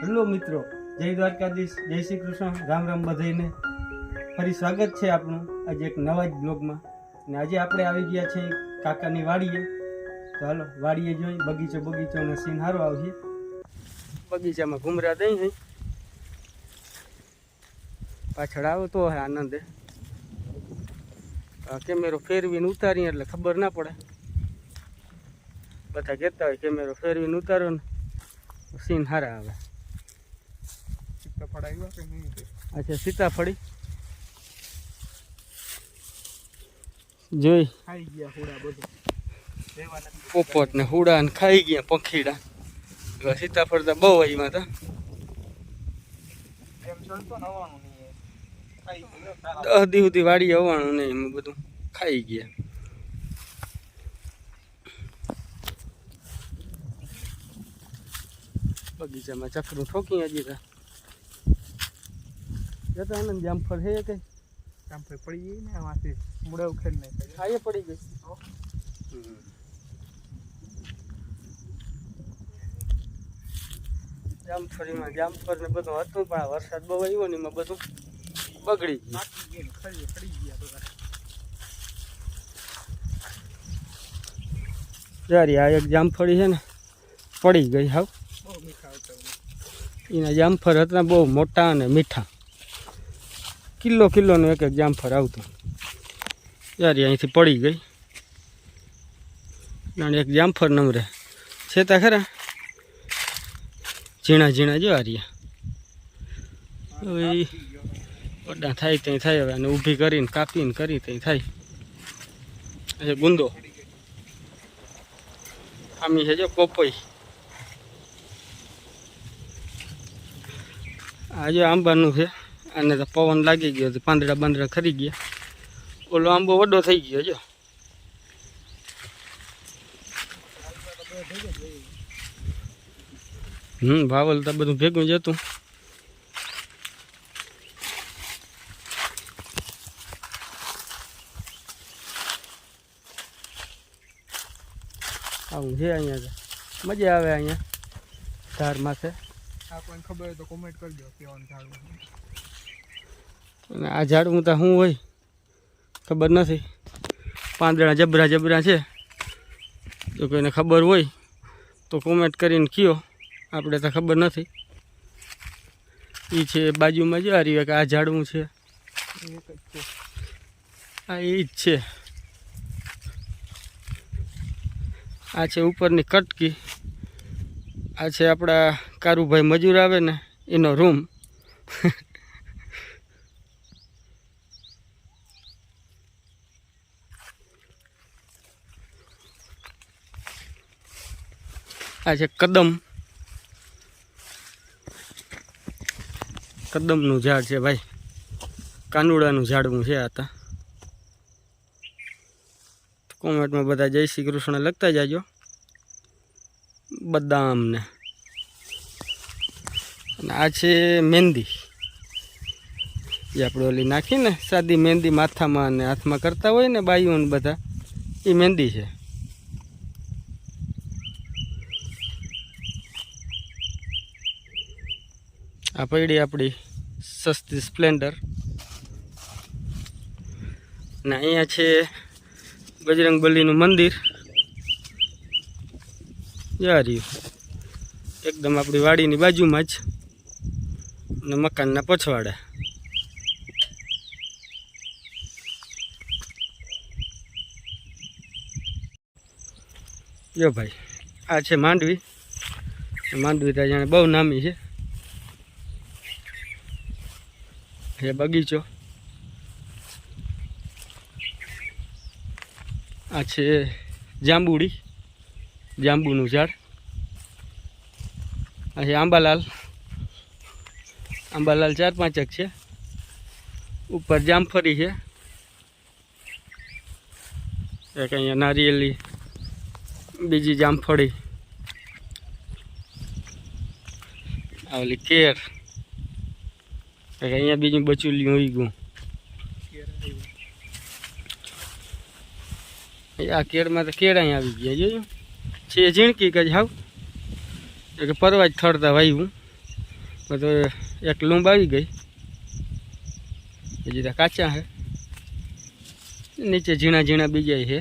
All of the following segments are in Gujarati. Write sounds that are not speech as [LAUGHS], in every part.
હેલો મિત્રો, જય દ્વારકાધીશ, જય શ્રી કૃષ્ણ, રામ રામ બધાઈને ફરી સ્વાગત છે આપણું આજે એક નવા જ બ્લોગમાં. અને આજે આપણે આવી ગયા છે કાકાની વાડીએ. તો હાલો, વાડીએ જોઈ, બગીચો બગીચોનો સીન સારો આવશે. બગીચામાં ઘૂમરા દઈ નહીં પાછળ આવતો હોય આનંદે. કેમેરો ફેરવીને ઉતારીએ એટલે ખબર ના પડે. બધા કહેતા હોય, કેમેરો ફેરવીને ઉતારો ને સીન સારા આવે. અચ્છા, સીતાફળી. જોઈ. ખાઈ ગયા હુડા બધું પોપટ ને હુડા ને ખાઈ ગયા પંખીડા. હવે સીતાફળ તો બહુ આવ્યા હતા. તારા દસ દિવસ સુધી વાડી આવવાનું નહીં એમાં બધું. ખાઈ ગયા. બગીચામાં ચકરું ઠોકી હજી તા જતા આનંદ જામફળ છે કઈ. જામફળ પડી ગઈ ને આમાંથી. મૂળે ઉખેડ નાખ્યા. ખાઈએ પડી ગઈ. જામફળીમાં જામફળ ને બધું હતું પણ વરસાદ બહુ આવ્યો ને એમાં બધું બગડી ગયું. નાખી ગઈ ને ખરી ગયા બધા. જ્યારે આ એક જામફળી છે ને પડી ગઈ હાવ. એના જામફળ હતા બહુ મોટા અને મીઠા. કિલો કિલ્લોનું એક એક જામફળ આવતું. ત્યારે અહીંથી પડી ગઈ. અને એક જામફળ નમરે. છે તા ખરા? ઝીણા ઝીણા જો આર્યા હવે ઈ થાય ત્યાં થાય હવે, અને ઊભી કરીને, કાપીને કરી ત્યાં થાય. એ ગુંદો. આમી છે જો પોપઈ. આ જો આંબાનું છે. આને તો પવન લાગી ગયો તો પાંદડા બાંદડા ખરી ગયા. ઓલો આંબો વડો થઈ ગયો, જો. હમ ભાવલ તો બધું ભેગું જ હતું. આવું છે અહીંયા મજા આવે અહીંયા ધાર માથે. આ કોઈને ખબર હોય તો કોમેન્ટ કરજો, કેવાનું ઝાડવું અને આ ઝાડવું તો શું હોય, ખબર નથી. પાંદડા જબરા જબરા છે. જો કોઈને ખબર હોય તો કોમેન્ટ કરીને કયો. આપણે તો ખબર નથી. એ છે બાજુમાં જો આ રહ્યું કે આ ઝાડવું છે. આ એ જ છે. આ છે ઉપરની કટકી. આ છે આપણા કારુભાઈ મજૂર આવે ને એનો રૂમ. [LAUGHS] આ છે કદમ. કદમનું ઝાડ છે ભાઈ. કાનુડાનું ઝાડવું છે આ તા. કોમેન્ટમાં બધા જય શ્રી કૃષ્ણ લખતા જાજો. બદામને. અને આ છે મહેંદી. જે આપણે ઓલી નાખીને સાદી મહેંદી માથામાં અને હાથમાં કરતા હોય ને બાઈઓને બધા, એ મહેંદી છે. આ પડી આપણી સસ્તી સ્પ્લેન્ડર. ને અહીંયા છે બજરંગ બલીનું મંદિર. યાર્યું એકદમ આપણી વાડીની બાજુમાં જ. ને મકાનના પછવાડા. જો ભાઈ, આ છે માંડવી. માંડવી તો જાણે બહુ નામી છે. એ બગીચો. આ છે જાંબુડી, જાંબુનું ઝાડ. આ છે આંબાલાલ. આંબાલાલ ચાર પાંચક છે. ઉપર જામફળી છે. એક અહીંયા નારિયેલી, બીજી જામફળી. આ ઓલી કેર. અહીંયા બીજું બચુલ્યું આવી ગયું. આ કેળમાં તો કેળ અહીં આવી ગયા, જોયું? છે ઝીણકી કે હાવ? કે પરવા જ થડતા વાયું તો એક લૂંબ આવી ગઈ. હજી તો કાચા છે નીચે ઝીણા ઝીણા બીજા છે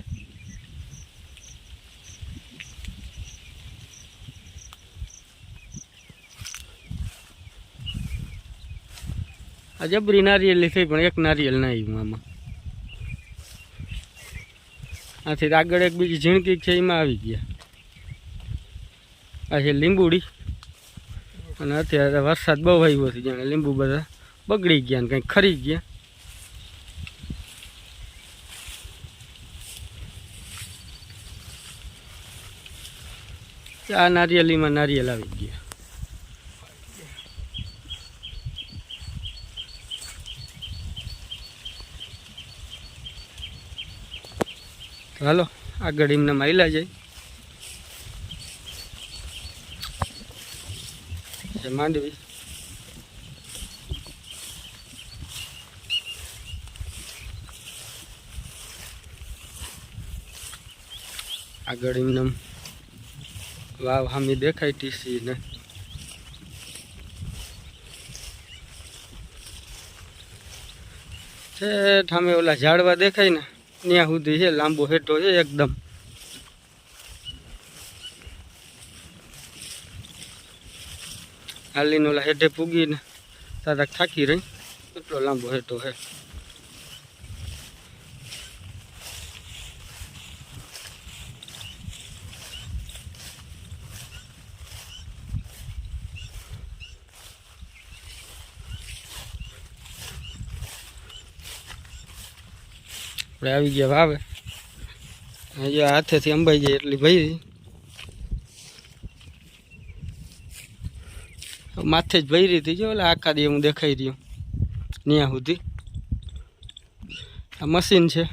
જબરી નારિયેલી થઈ પણ એક નારિયેલ ના આવ્યું આમાં. આથી આગળ એક બીજી ઝીણકી છે, એમાં આવી ગયા. આ છે લીંબુડી. અને અત્યારે વરસાદ બહુ આવ્યો છે, જાણે લીંબુ બધા બગડી ગયા ને કંઈક ખરી ગયા. આ નારિયેલીમાં નારિયેલ આવી ગયા. હાલો, આગળ એમને માયલા જાય. માંડવી. આગળ એમને વાવ હામી દેખાય ટીસી ને. ઠામે ઓલા ઝાડવા દેખાય ને. ત્યાં સુધી છે, લાંબો હેઠો છે એકદમ. હાલીને ઓલા હેઠે પૂગીને તારા થાકી રહી, એટલો લાંબો હેઠો હે આપણે આવી ગયા વાવે. હજી હાથેથી અંબાઈ જાય એટલી ભરી માથે જ ભરી હતી જો એટલે આખા દી હું દેખાઈ રહ્યું. ત્યાં સુધી. આ મશીન છે.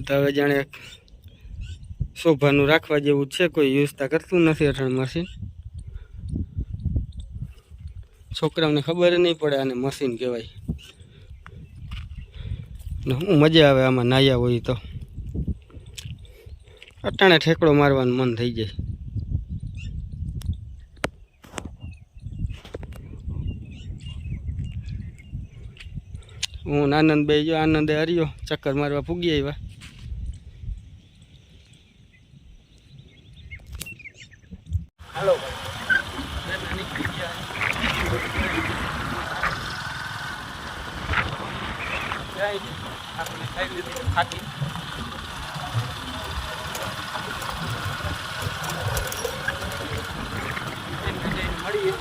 તો હવે જાણે શોભાનું રાખવા જેવું છે, કોઈ યુઝ તો કરતું નથી અઠણ મશીન. છોકરાઓને ખબર નહીં પડે આને મશીન કહેવાય. હું મજા આવે આમાં નાયા હોય તો. અટાણે ઠેકડો મારવાનું મન થઈ જાય. હું આનંદ બે જો આનંદે હર્યો, ચક્કર મારવા પૂગી આવ્યા હાલો આપણે ખાઈ લીધું ખાટી એમને જઈને મળીએ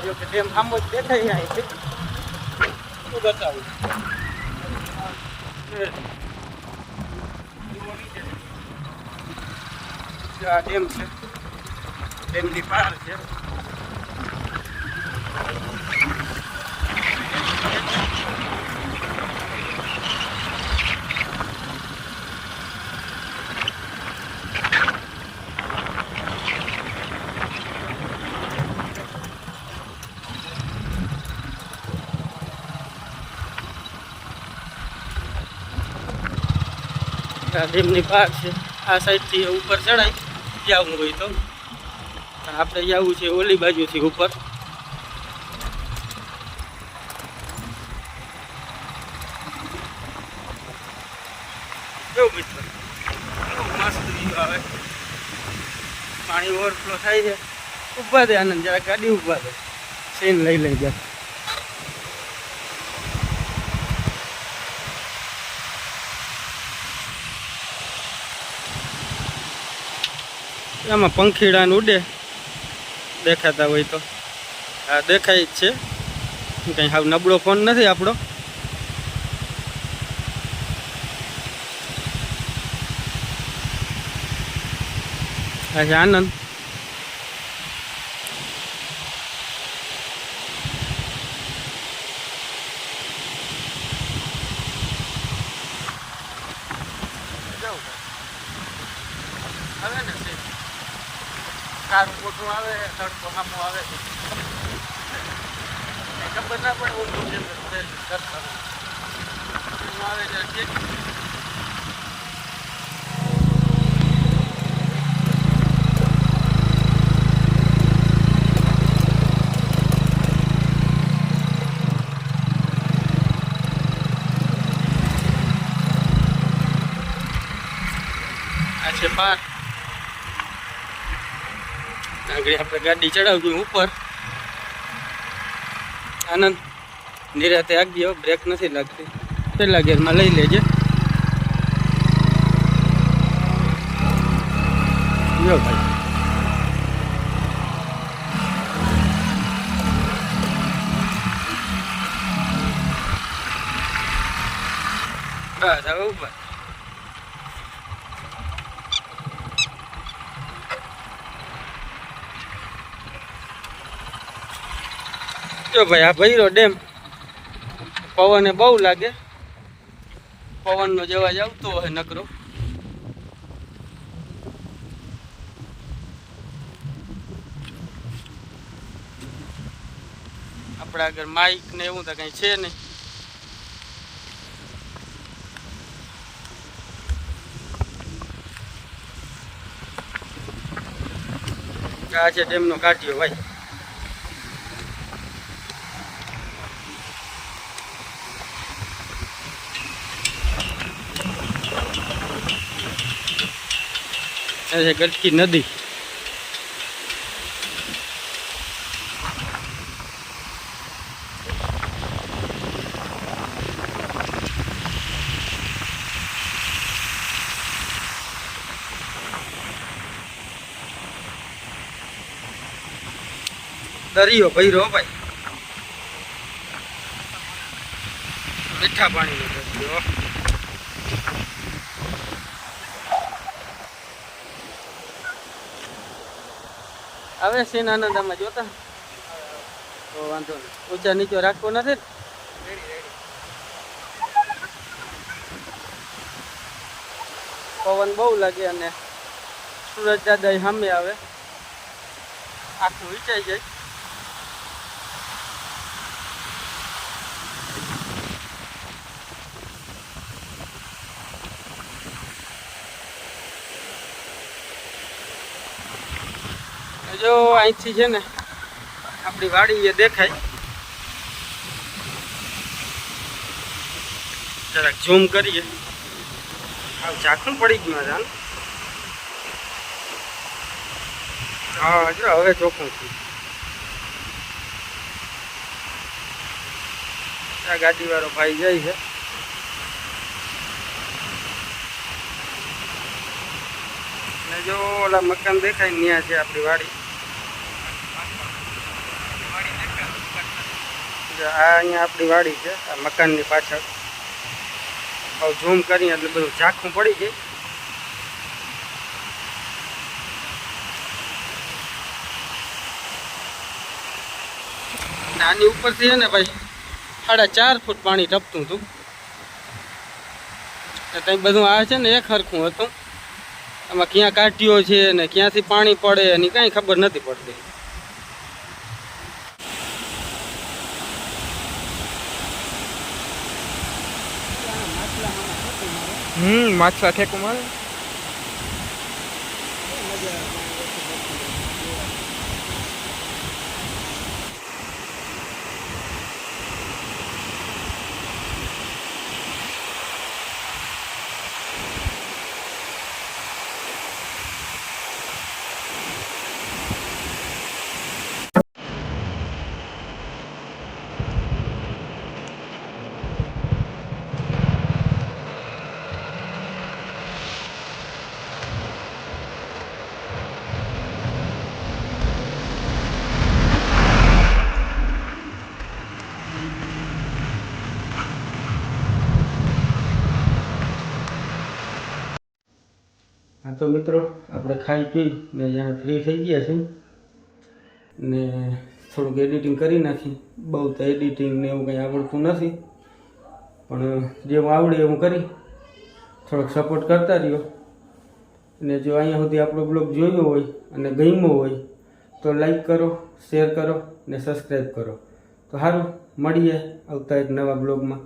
જો કે ડેમ આમ જ બેઠા જાય છે. શું બતાવું? આ ડેમ છે. ડેમની પાર છે. આ ડેમની પાર છે. આ સાઈડથી ઉપર ચડાય. જવું હોય તો. આપણે જવું છે ઓલી બાજુથી ઉપર. કેવું મિત્ર? મસ્ત આવે? પાણી ઓવરફ્લો થાય છે. ઊભા દે આનંદ જરા ગાડી ઊભા દે સીન લઈ લઈ જાય આમાં પંખીડા ઉડે. દેખાતા હોય તો. હા, દેખાય જ છે. કંઈ હાવ નબળો ફોન નથી આપણો. આ આનંદ. suave, fue más suave. En campo está por el mundo siempre, por el aquí. આગળ આપણે ગાડી ચડાવવી ઉપર. આનંદ, નિરાતે આગી બ્રેક નથી લાગતી. પેલા ગેરમાં લઈ લેજે. જો ભાઈ. બસ, હવે ઉપર જો ભાઈ, આ ભૈરો ડેમ. પવન બહુ લાગે. પવનનો જવાજ આવતો હોય નકરો. આપણા આગળ માઇક ને એવું તો કઈ છે નહીં. આ છે ડેમનો કાઢ્યો ભાઈ. છે ગટકી નદી. દરિયો ભૈરો ભાઈ. મીઠા પાણીનો દરિયો. હવે છે આનંદ આમાં જોતા? તો વાંધો નહીં. ઊંચા નીચો રાખવો નથી ને? પવન બહુ લાગે અને સુરજ દાદા સામે આવે. આખું વિચાઈ જાય જો અહીંથી છે ને આપણી વાડી એ દેખાય. જરાક ઝૂમ કરીએ. આવ ઝાખું પડી ગયું જાન હા, જો, હવે ચોખ્ખું થયું. આ ગાડી વાળો ભાઈ જાય છે. ને જો ઓલા મકાન દેખાય ત્યાં છે આપણી વાડી. આ અહીંયા આપણી વાડી છે, આ મકાનની પાછળ. હવે ઝૂમ કરીએ એટલે બધું ઝાંખું પડી જાય આની ઉપરથી છે ને ભાઈ, સાડા ચાર ફૂટ પાણી ટપતું હતું. ત્યાં બધું આ છે ને એક હરખું હતું. આમાં ક્યાં કાઢ્યો છે ને ક્યાંથી પાણી પડે એની કાંઈ ખબર નથી પડતી. હમ માછલા ઠેકું મારે હા તો મિત્રો આપણે ખાઈ પી ને જાણે ફ્રી થઈ ગયા છે ને થોડુંક એડિટિંગ કરી નાખી. બહુ તો એડિટિંગ ને એવું કંઈ આવડતું નથી. પણ જેવું આવડે એવું કરી. થોડોક સપોર્ટ કરતા રહ્યો. અને જો અહીંયા સુધી આપણો બ્લોગ જોયો હોય અને ગમ્યો હોય, તો લાઈક કરો શેર કરો ને સબસ્ક્રાઈબ કરો. તો સારું, મળીએ આવતા એક નવા બ્લોગમાં